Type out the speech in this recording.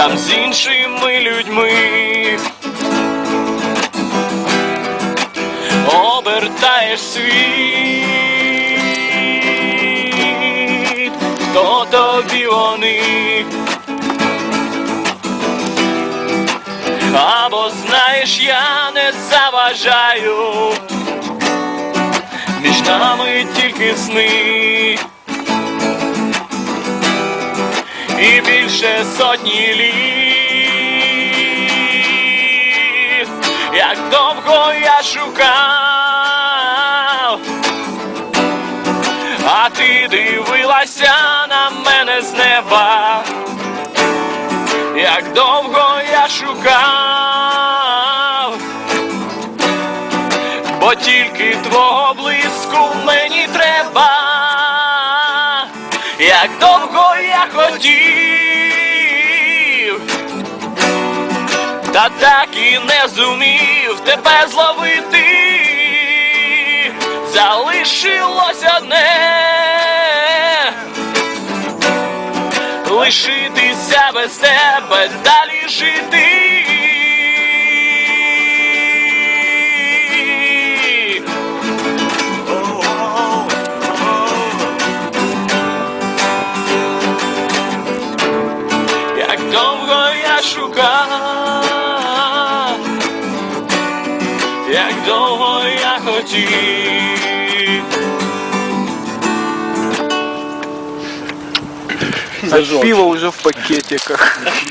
там з іншими людьми. Обертаєш світ, то тобі вони. Або знаєш, я не заважаю, між нами тільки сни. І більше сотні літ, як довго я шукав, а ти дивилася на мене з неба. Як довго я шукав, бо тільки твого блиску як довго я хотів, та так і не зумів тебе зловити, залишилося одне. Лишитися без тебе, далі жити. Довго я шукав, як довго я хотів. Пиво уже в пакетиках.